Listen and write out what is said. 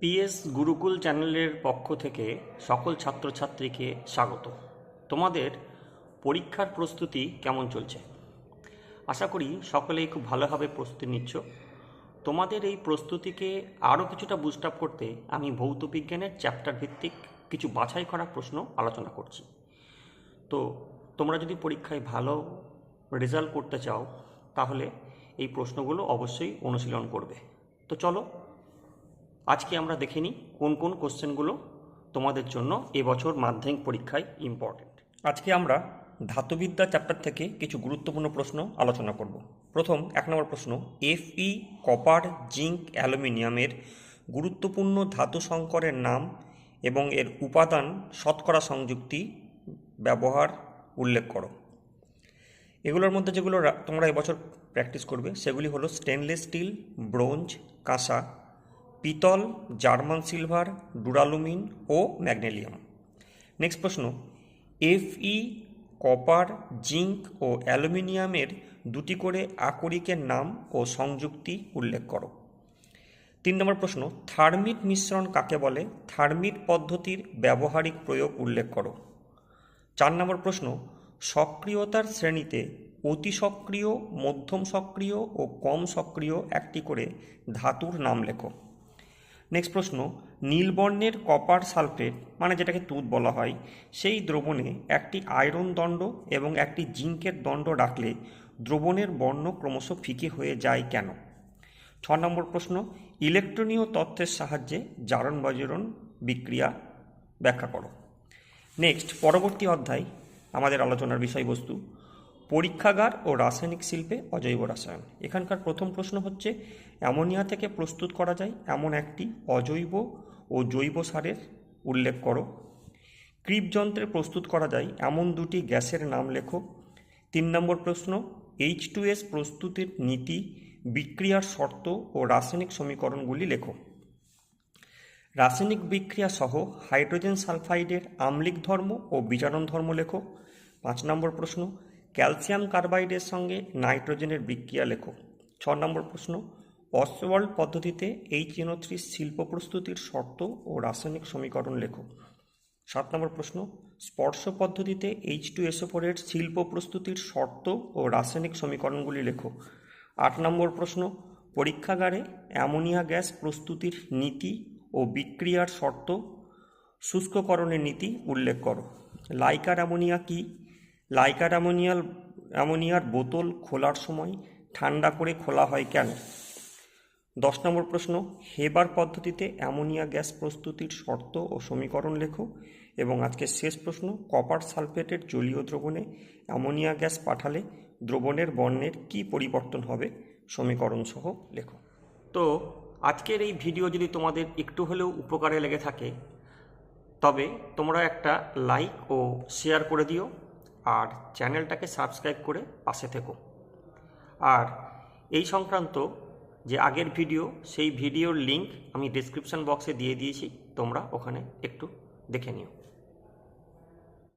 PS Gurukul চ্যানেলের পক্ষ থেকে সকল ছাত্রছাত্রীকে স্বাগত। তোমাদের পরীক্ষার প্রস্তুতি কেমন চলছে? আশা করি সকলেই খুব ভালোভাবে প্রস্তুতি নিচ্ছ। তোমাদের এই প্রস্তুতিকে আরও কিছুটা বুস্ট আপ করতে আমি ভৌত বিজ্ঞানের চ্যাপ্টার ভিত্তিক কিছু বাছাই করা প্রশ্ন আলোচনা করছি। তো তোমরা যদি পরীক্ষায় ভালো রেজাল্ট করতে চাও, তাহলে এই প্রশ্নগুলো অবশ্যই অনুশীলন করবে। তো চলো আজকে আমরা দেখে নিই কোন কোন কোশ্চেনগুলো তোমাদের জন্য এবছর মাধ্যমিক পরীক্ষায় ইম্পর্টেন্ট আজকে আমরা ধাতুবিদ্যা চ্যাপ্টার থেকে কিছু গুরুত্বপূর্ণ প্রশ্ন আলোচনা করব। প্রথম, এক নম্বর প্রশ্ন এফই কপার জিঙ্ক অ্যালুমিনিয়ামের গুরুত্বপূর্ণ ধাতু সংকরের নাম এবং এর উপাদান শতকরা সংযুক্তি ব্যবহার উল্লেখ করো। এগুলোর মধ্যে যেগুলো তোমরা এবছর প্র্যাকটিস করবে, সেগুলি হলো স্টেনলেস স্টিল ব্রোঞ্জ কাঁসা পিতল, জার্মান সিলভার, ডুরালুমিন ও ম্যাগনেলিয়াম। নেক্সট প্রশ্ন। এফই কপার জিঙ্ক ও অ্যালুমিনিয়ামের দুটি করে আকরিকের নাম ও সংযুক্তি উল্লেখ করো। তিন নম্বর প্রশ্ন। থার্মিট মিশ্রণ কাকে বলে? থার্মিট পদ্ধতির ব্যবহারিক প্রয়োগ উল্লেখ করো। চার নম্বর প্রশ্ন। সক্রিয়তার শ্রেণীতে অতি সক্রিয়, মধ্যম সক্রিয় ও কম সক্রিয় একটি করে ধাতুর নাম লেখো। নেক্সট প্রশ্ন নীলবর্ণের কপার সালফেট মানে যেটাকে তুত বলা হয়, সেই দ্রবণে একটি আয়রন দণ্ড এবং একটি জিঙ্কের দণ্ড রাখলে দ্রবণের বর্ণ ক্রমশ ফিকে হয়ে যায় কেন? ছ নম্বর প্রশ্ন, ইলেকট্রনীয় তথ্যের সাহায্যে জারণ বাজরণ বিক্রিয়া ব্যাখ্যা করো। নেক্সট পরবর্তী অধ্যায়, আমাদের আলোচনার বিষয়বস্তু পরীক্ষাগার ও রাসায়নিক শিল্পে অজৈব রাসায়ন। এখানকার প্রথম প্রশ্ন হচ্ছে, অ্যামোনিয়া থেকে প্রস্তুত করা যায় এমন একটি অজৈব ও জৈব সারের? উল্লেখ করো। ক্রিপ যন্ত্রে প্রস্তুত করা যায় এমন দুটি গ্যাসের নাম লেখো। তিন নম্বর প্রশ্ন এইচ টু এস প্রস্তুতির নীতি, বিক্রিয়ার শর্ত ও রাসায়নিক সমীকরণগুলি লেখো। রাসায়নিক বিক্রিয়া সহ হাইড্রোজেন সালফাইডের আম্লিক ধর্ম ও বিজারণ ধর্ম লেখো। পাঁচ নম্বর প্রশ্ন ক্যালসিয়াম কার্বাইডের সঙ্গে নাইট্রোজেনের বিক্রিয়া লেখো। ছ নম্বর প্রশ্ন অসওয়াল্ড পদ্ধতিতে এইচ এনও থ্রি শিল্প প্রস্তুতির শর্ত ও রাসায়নিক সমীকরণ লেখো। সাত নম্বর প্রশ্ন, স্পর্শ পদ্ধতিতে এইচ টু এসোফোরের শিল্প প্রস্তুতির শর্ত ও রাসায়নিক সমীকরণগুলি লেখো। আট নম্বর প্রশ্ন, পরীক্ষাগারে অ্যামোনিয়া গ্যাস প্রস্তুতির নীতি ও বিক্রিয়ার শর্ত, শুষ্ককরণের নীতি উল্লেখ করো। লাইকার অ্যামোনিয়া কি? লাইকার অ্যামোনিয়াল, অ্যামোনিয়ার বোতল খোলার সময় ঠান্ডা করে খোলা হয় কেন? দশ নম্বর প্রশ্ন, হেবার পদ্ধতিতে অ্যামোনিয়া গ্যাস প্রস্তুতির শর্ত ও সমীকরণ লেখো। এবং আজকের শেষ প্রশ্ন, কপার সালফেটের জলীয় দ্রবণে অ্যামোনিয়া গ্যাস পাঠালে দ্রবণের বর্ণের কি পরিবর্তন হবে? সমীকরণ সহ লেখো। তো আজকের এই ভিডিও যদি তোমাদের একটু হলেও উপকারে লেগে থাকে, তবে তোমরা একটা লাইক ও শেয়ার করে দিও। আর চ্যানেলটাকে সাবস্ক্রাইব করে পাশে থেকো। আর এই সংক্রান্ত যে আগের ভিডিও, সেই ভিডিওর লিংক আমি ডিসক্রিপশান বক্সে দিয়ে দিয়েছি, তোমরা ওখানে একটু দেখে নিও।